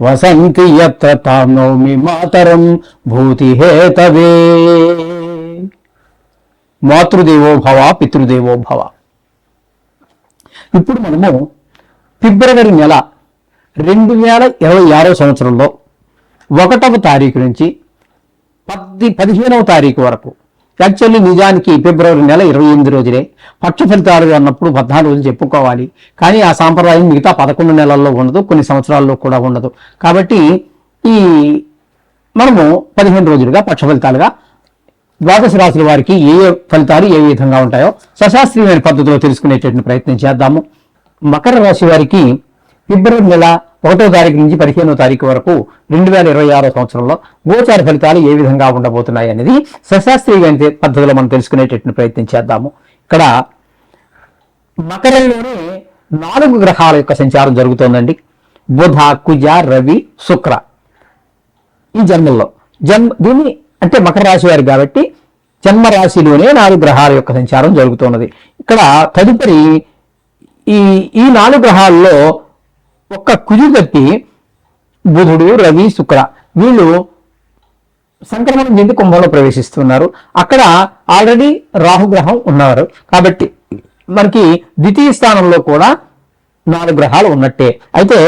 వసంతి యత్ర తాం నౌమి మాతరం భూతిహేతవే. మాతృదేవో భవ పితృదేవో భవ. ఇప్పుడు మనము ఫిబ్రవరి నెల రెండు వేల ఇరవై ఆరో సంవత్సరంలో ఒకటవ తారీఖు నుంచి పద్ది పదిహేనవ తారీఖు వరకు యాక్చువల్లీ నిజానికి ఫిబ్రవరి నెల ఇరవై ఎనిమిది రోజులే పక్ష ఫలితాలు అన్నప్పుడు పద్నాలుగు రోజులు చెప్పుకోవాలి. కానీ ఆ సాంప్రదాయం మిగతా పదకొండు నెలల్లో ఉండదు కొన్ని సంవత్సరాల్లో కూడా ఉండదు. కాబట్టి ఈ మనము పదిహేను రోజులుగా పక్ష ఫలితాలుగా ద్వాదశ రాశుల వారికి ఏ ఏ ఫలితాలు ఏ విధంగా ఉంటాయో సశాస్త్రీయమైన పద్ధతిలో తెలుసుకునేటటువంటి ప్రయత్నం చేద్దాము. మకర రాశి వారికి ఫిబ్రవరి నెల ఒకటో తారీఖు నుంచి పదిహేనో తారీఖు వరకు రెండు వేల ఇరవై ఆరో సంవత్సరంలో గోచార ఫలితాలు ఏ విధంగా ఉండబోతున్నాయి అనేది సశాస్త్రీయ పద్ధతిలో మనం తెలుసుకునేటట్టు ప్రయత్నం చేద్దాము. ఇక్కడ మకరంలోనే నాలుగు గ్రహాల యొక్క సంచారం జరుగుతోందండి. బుధ కుజ రవి శుక్ర ఈ జన్మల్లో. జన్మ దీన్ని అంటే మకర రాశి వారు కాబట్టి జన్మ రాశిలోనే నాలుగు గ్రహాల యొక్క సంచారం జరుగుతున్నది ఇక్కడ తదుపరి ఈ ఈ నాలుగు గ్రహాల్లో ఒక్క కుజుడు తప్పి బుధుడు రవి శుక్ర వీళ్ళు సంక్రమణం చెంది కుంభంలో ప్రవేశిస్తున్నారు. అక్కడ ఆల్రెడీ రాహుగ్రహం ఉన్నారు. కాబట్టి మనకి ద్వితీయ స్థానంలో కూడా నాలుగు గ్రహాలు ఉన్నట్టే. అయితే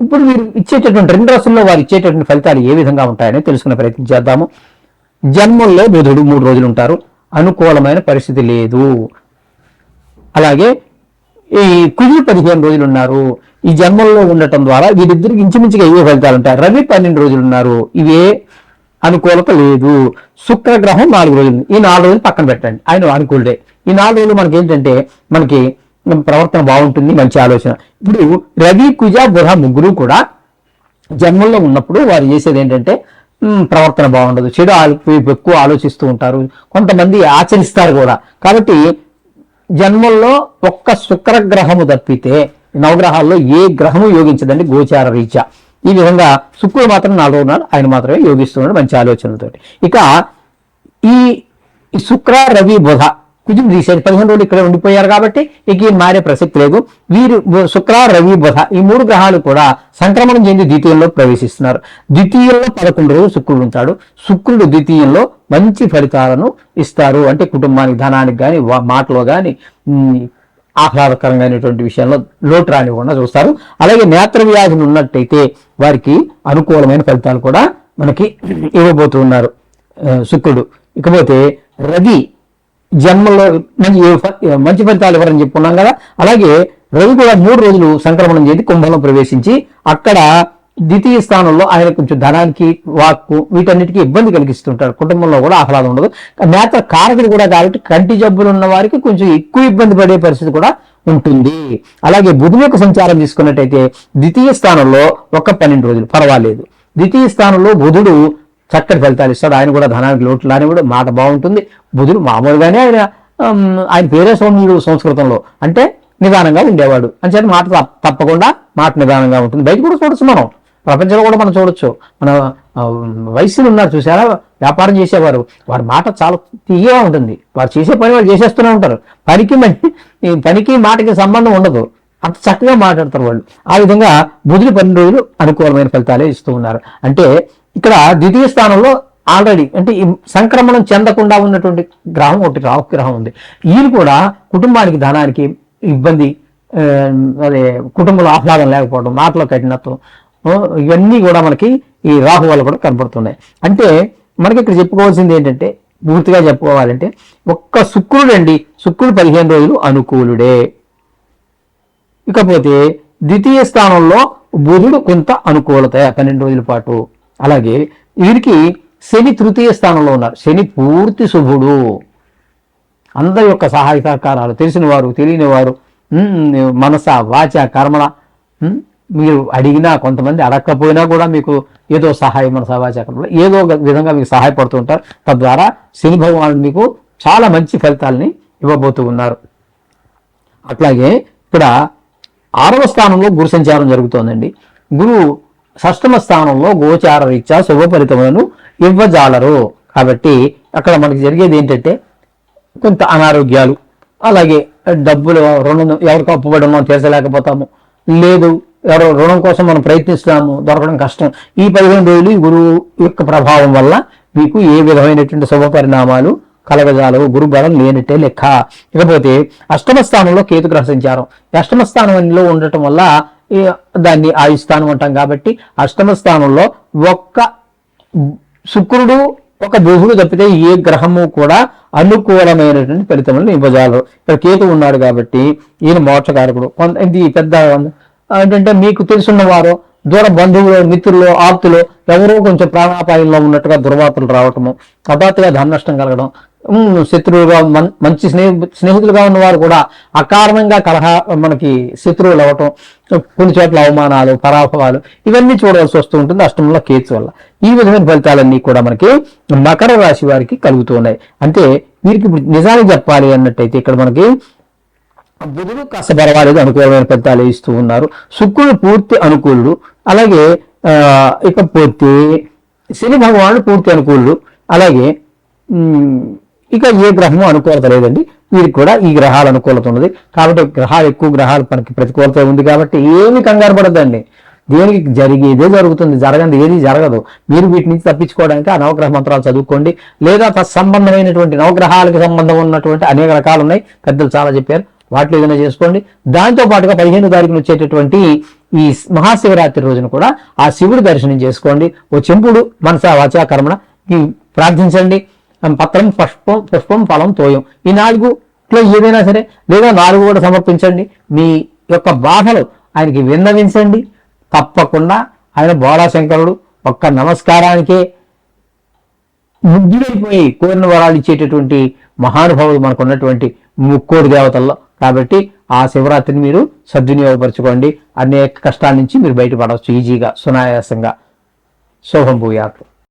ఇప్పుడు మీరు ఇచ్చేటటువంటి రెండు రాసుల్లో వారు ఇచ్చేటటువంటి ఫలితాలు ఏ విధంగా ఉంటాయని తెలుసుకునే ప్రయత్నం చేద్దాము. జన్మంలో బుధుడు మూడు రోజులు ఉంటారు. అనుకూలమైన పరిస్థితి లేదు. అలాగే ఈ కుజు పదిహేను రోజులు ఉన్నారు. ఈ జన్మల్లో ఉండటం ద్వారా వీరిద్దరికి ఇంచుమించుగా ఇవే ఫలితాలు ఉంటాయి? రవి పన్నెండు రోజులు ఉన్నారు. ఇవే అనుకూలత లేదు. శుక్రగ్రహం నాలుగు రోజులు. ఈ నాలుగు రోజులు పక్కన పెట్టండి. ఆయన అనుకూలుడే. ఈ నాలుగు రోజులు మనకి ఏంటంటే మనకి ప్రవర్తన బాగుంటుంది మంచి ఆలోచన. ఇప్పుడు రవి కుజ బుధ ముగ్గురు కూడా జన్మల్లో ఉన్నప్పుడు వారు చేసేది ఏంటంటే ప్రవర్తన బాగుండదు. చెడు ఎక్కువ ఆలోచిస్తూ ఉంటారు. కొంతమంది ఆచరిస్తారు కూడా. కాబట్టి జన్మల్లో ఒక్క శుక్రగ్రహము తప్పితే నవగ్రహాల్లో ఏ గ్రహము యోగించదండి? గోచార రీత్యా. ఈ విధంగా శుక్రుడు మాత్రం నాలుగు ఉన్నాడు ఆయన మాత్రమే యోగిస్తున్నాడు మంచి ఆలోచనలతోటి. ఇక ఈ శుక్ర రవి బుధ కొంచెం తీసేది. పదిహేను రోజులు ఇక్కడ ఉండిపోయారు కాబట్టి ఇక మారే ప్రసక్తి లేదు. వీరు శుక్ర రవి బుధ ఈ మూడు గ్రహాలు కూడా సంక్రమణం చెంది ద్వితీయంలో ప్రవేశిస్తున్నారు. ద్వితీయంలో పదకొండు రోజులు శుక్రుడు ఉంటాడు. శుక్రుడు ద్వితీయంలో మంచి ఫలితాలను ఇస్తారు. అంటే కుటుంబానికి ధనానికి కానీ మాటలో కానీ ఆహ్లాదకరంగానేటువంటి విషయంలో లోటు రానివ్వకుండా చూస్తారు. అలాగే నేత్ర వ్యాధులు ఉన్నట్టయితే వారికి అనుకూలమైన ఫలితాలు కూడా మనకి ఇవ్వబోతూ ఉన్నారు శుక్రుడు. ఇకపోతే రవి జన్మలో మంచి మంచి ఫలితాలు ఇవ్వరని చెప్పుకున్నాం కదా. అలాగే రవి కూడా మూడు రోజులు సంక్రమణం చేసి కుంభంలో ప్రవేశించి అక్కడ ద్వితీయ స్థానంలో ఆయన కొంచెం ధనానికి వాక్కు వీటన్నిటికీ ఇబ్బంది కలిగిస్తుంటారు కుటుంబంలో కూడా ఆహ్లాదం ఉండదు. నేత్ర కారకుడు కూడా కాబట్టి కంటి జబ్బులు ఉన్న వారికి కొంచెం ఎక్కువ ఇబ్బంది పడే పరిస్థితి కూడా ఉంటుంది. అలాగే బుధుని యొక్క సంచారం తీసుకున్నట్టయితే ద్వితీయ స్థానంలో ఒక పన్నెండు రోజులు. పర్వాలేదు. ద్వితీయ స్థానంలో బుధుడు చక్కటి ఫలితాలు ఇస్తాడు. ఆయన కూడా ధనానికి లోటు లాని కూడా మాట బాగుంటుంది. బుధుడు మామూలుగానే ఆయన ఆయన పేరే సౌమ్యుడు సంస్కృతంలో. అంటే నిదానంగా ఉండేవాడు. అని చెప్పి మాట తప్ప- తప్పకుండా మాట నిదానంగా ఉంటుంది. బయట కూడా చూడొచ్చు మనం. ప్రపంచంలో కూడా మనం చూడొచ్చు. మన వయసులు వయస్సులు ఉన్నారు చూసారా వ్యాపారం చేసేవారు. వారి మాట చాలా తీయగా ఉంటుంది. వారు చేసే పని వాళ్ళు చేసేస్తూనే ఉంటారు. పనికి పనికి మాటకి సంబంధం ఉండదు. అంత చక్కగా మాట్లాడతారు వాళ్ళు. ఆ విధంగా బుధుడి పన్నెండు రోజులు అనుకూలమైన ఫలితాలే ఇస్తూ ఉన్నారు. అంటే ఇక్కడ ద్వితీయ స్థానంలో ఆల్రెడీ అంటే ఈ సంక్రమణం చెందకుండా ఉన్నటువంటి గ్రహం ఒకటి రాహు గ్రహం ఉంది. ఈయన కూడా కుటుంబానికి ధనానికి ఇబ్బంది అదే కుటుంబంలో ఆహ్లాదం లేకపోవడం మాటలో కఠినత్వం ఇవన్నీ కూడా మనకి ఈ రాహు వల్ల కూడా కనపడుతున్నాయి. అంటే మనకి ఇక్కడ చెప్పుకోవాల్సింది ఏంటంటే పూర్తిగా చెప్పుకోవాలంటే ఒక్క శుక్రుడు అండి శుక్రుడు పదిహేను రోజులు అనుకూలుడే. ఇకపోతే ద్వితీయ స్థానంలో బుధుడు కొంత అనుకూలత పన్నెండు రోజుల పాటు. అలాగే వీరికి శని తృతీయ స్థానంలో ఉన్నారు. శని పూర్తి శుభుడు. అందరి యొక్క సహాయ సహకారాలు తెలిసిన వారు తెలియని వారు మనస వాచ కర్మణ మీరు అడిగినా కొంతమంది అడగకపోయినా కూడా మీకు ఏదో సహాయం మన సమాచారంలో ఏదో ఒక విధంగా మీకు సహాయపడుతూ ఉంటారు. తద్వారా శని భగవానుడు మీకు చాలా మంచి ఫలితాలని ఇవ్వబోతూ ఉన్నారు. అట్లాగే ఇక్కడ ఆరవ స్థానంలో గురు సంచారం జరుగుతోందండి. గురువు షష్టమ స్థానంలో గోచార రీత్యా శుభ ఫలితములను ఇవ్వజాలరు. కాబట్టి అక్కడ మనకి జరిగేది ఏంటంటే కొంత అనారోగ్యాలు అలాగే డబ్బులు రుణం ఎవరికి అప్పుబడి ఉన్నాం తీర్చలేకపోతాము. లేదు ఎవరో రుణం కోసం మనం ప్రయత్నిస్తాము దొరకడం కష్టం. ఈ పదిహేను రోజులు ఈ గురువు యొక్క ప్రభావం వల్ల మీకు ఏ విధమైనటువంటి శుభ పరిణామాలు కలగజాలవు గురు బలం లేనట్టే లెక్క. ఇకపోతే అష్టమ స్థానంలో కేతుగ్రహ సంచారం అష్టమ స్థానంలో ఉండటం వల్ల దాన్ని ఆయుస్థానం అంటాం కాబట్టి అష్టమ స్థానంలో ఒక్క శుక్రుడు ఒక బుధుడు తప్పితే ఏ గ్రహము కూడా అనుకూలమైనటువంటి ఫలితములను ఇవ్వజాలరు ఇక్కడ కేతు ఉన్నాడు కాబట్టి ఈయన మోక్షకారకుడు. కొంత ఇది పెద్ద ఏంటంటే మీకు తెలుసున్న వారు దూర బంధువులు మిత్రులు ఆప్తులు ఎవరో కొంచెం ప్రాణాపాయంలో ఉన్నట్టుగా దుర్వార్తలు రావటము హఠాత్తుగా ధన నష్టం కలగడం ఉమ్, శత్రువుగా మన్- మంచి స్నేహి స్నేహితులుగా ఉన్నవారు కూడా అకారణంగా కలహ మనకి శత్రువులు అవ్వటం కొన్ని చోట్ల అవమానాలు పరాభవాలు ఇవన్నీ చూడవలసి వస్తూ ఉంటుంది అష్టమంలో కేతు వల్ల. ఈ విధమైన ఫలితాలన్నీ కూడా మనకి మకర రాశి వారికి కలుగుతూ ఉన్నాయి. అంటే వీరికి నిజానికి చెప్పాలి అన్నట్టయితే ఇక్కడ మనకి బుధుడు కాస్త పర్వాలేదు అనుకూలమైన ఫలితాలు ఇస్తూ ఉన్నారు. శుక్రుడు పూర్తి అనుకూలుడు. అలాగే ఇకపోతే శని భగవానుడు పూర్తి అనుకూలుడు. అలాగే ఇక ఏ గ్రహము అనుకూలత లేదండి. వీరికి కూడా ఈ గ్రహాల అనుకూలత ఉన్నది. కాబట్టి గ్రహాలు ఎక్కువ గ్రహాలు మనకి ప్రతికూలత ఉంది కాబట్టి ఏమి కంగారు పడదండి దేనికి జరిగేదే జరుగుతుంది. జరగంది ఏది జరగదు. మీరు వీటి నుంచి తప్పించుకోవడానికి ఆ నవగ్రహ మంత్రాలు చదువుకోండి. లేదా తత్సంబంధమైనటువంటి నవగ్రహాలకు సంబంధం ఉన్నటువంటి అనేక రకాలు ఉన్నాయి. పెద్దలు చాలా చెప్పారు. వాటిలో ఏదైనా చేసుకోండి. దాంతో పాటుగా పదిహేను తారీఖున వచ్చేటటువంటి ఈ మహాశివరాత్రి రోజున కూడా ఆ శివుడి దర్శనం చేసుకోండి. ఓ చెంపుడు మనస వాచ కర్మణ ప్రార్థించండి. పత్రం పుష్పం పుష్పం ఫలం తోయం ఈ నాలుగులో ఏదైనా సరే లేదా నాలుగు కూడా సమర్పించండి. మీ యొక్క బాధలు ఆయనకి విన్నవించండి. తప్పకుండా ఆయన బోళాశంకరుడు ఒక్క నమస్కారానికే ముగ్గుడైపోయి కోరిన వరాలు ఇచ్చేటటువంటి మహానుభావుడు మనకు ఉన్నటువంటి ముక్కోడి దేవతల్లో కాబట్టి ఆ శివరాత్రిని మీరు సద్వినియోగపరచుకోండి. అనేక కష్టాల నుంచి మీరు బయటపడవచ్చు. ఈజీగా సునాయాసంగా. శోభం భూయాత్.